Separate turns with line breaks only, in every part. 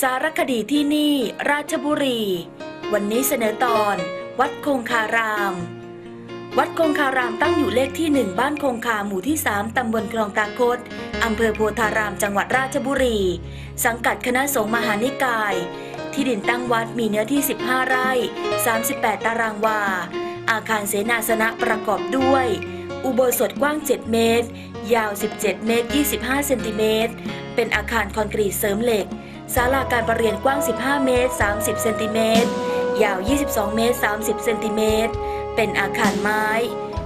สารคดีที่นี่ราชบุรี วันนี้เสนอตอน วัดคงคาราม วัดคงคารามตั้งอยู่เลขที่หนึ่งบ้านคงคาหมู่ที่3ตำบลคลองตาคดอำเภอโพธารามจังหวัดราชบุรี สังกัดคณะสงฆ์มหานิกาย ที่ดินตั้งวัดมีเนื้อที่ 15 ไร่ 38 ตารางวา อาคารเสนาสนะประกอบด้วย อุโบสถกว้าง 7 เมตร ยาว 17 เมตร 25 เซนติเมตร เป็นอาคารคอนกรีตเสริมเหล็กศาลาการประเรียนกว้าง 15 เมตร 30 เซนติเมตร ยาว 22 เมตร 30 เซนติเมตร เป็นอาคารไม้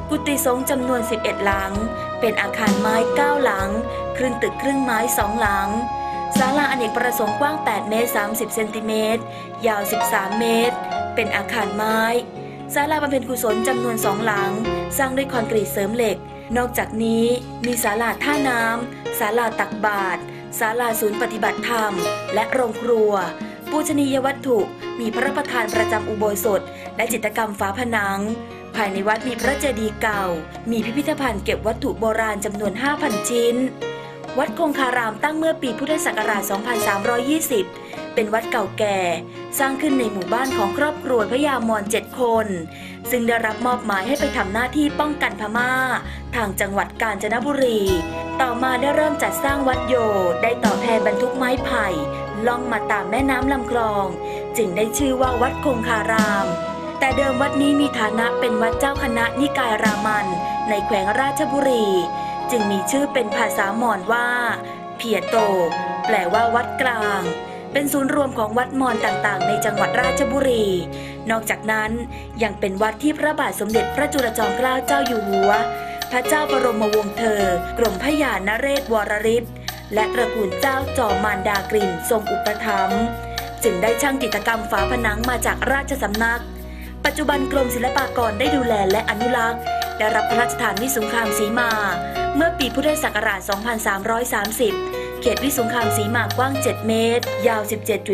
กุฏิสงฆ์จำนวน 11 หลัง เป็นอาคารไม้ 9 หลัง ครึ่งตึกครึ่งไม้ 2 หลังศาลาอเนกประสงค์กว้าง 8 เมตร 30 เซนติเมตร ยาว 13 เมตร เป็นอาคารไม้ศาลาบำเพ็ญกุศลจำนวนสองหลัง สร้างด้วยคอนกรีตเสริมเหล็ก นอกจากนี้มีศาลาท่าน้ำศาลาตักบาตร ศาลาศูนย์ปฏิบัติธรรม และโรงครัว ปูชนียวัตถุมีพระประธานประจำอุโบสถ และจิตกรรมฝาผนัง ภายในวัดมีพระเจดีย์เก่า มีพิพิธภัณฑ์เก็บวัตถุโบราณจำนวน 5,000 ชิ้น วัดคงคารามตั้งเมื่อปีพุทธศักราช 2320 เป็นวัดเก่าแก่ สร้างขึ้นในหมู่บ้านของครอบครัวพญามอนเจ็ดคน ซึ่งได้รับมอบหมายให้ไปทำหน้าที่ป้องกันพม่า ทางจังหวัดกาญจนบุรี ต่อมาได้เริ่มจัดสร้างวัดโย ได้ต่อแพบรรทุกไม้ไผ่ล่องมาตามแม่น้ำลำคลอง จึงได้ชื่อว่าวัดคงคาราม แต่เดิมวัดนี้มีฐานะเป็นวัดเจ้าคณะนิกายรามัน ในแขวงราชบุรี จึงมีชื่อเป็นภาษามอญว่าเพียโต แปลว่าวัดกลาง เป็นศูนย์รวมของวัดมอญต่างๆ ในจังหวัดราชบุรี นอกจากนั้นยังเป็นวัดที่พระบาทสมเด็จพระจุลจอมเกล้าเจ้าอยู่หัว พระเจ้าบรมวงศ์เธอ กรมพระยานเรศวรริศและตระกูลเจ้าจอมมารดากลิ่นทรงอุปถัมภ์จึงได้ช่างจิตรกรรมฝาผนังมาจากราชสำนัก ปัจจุบันกรมศิลปากรได้ดูแลและอนุรักษ์ ได้รับพระราชทานวิสุงครามสีมา เมื่อปีพุทธศักราช 2330 เขตวิสุงคามสีมากว้าง 7 เมตร ยาว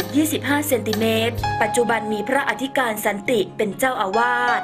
17.25 เซนติเมตร ปัจจุบันมีพระอธิการสันติเป็นเจ้าอาวาส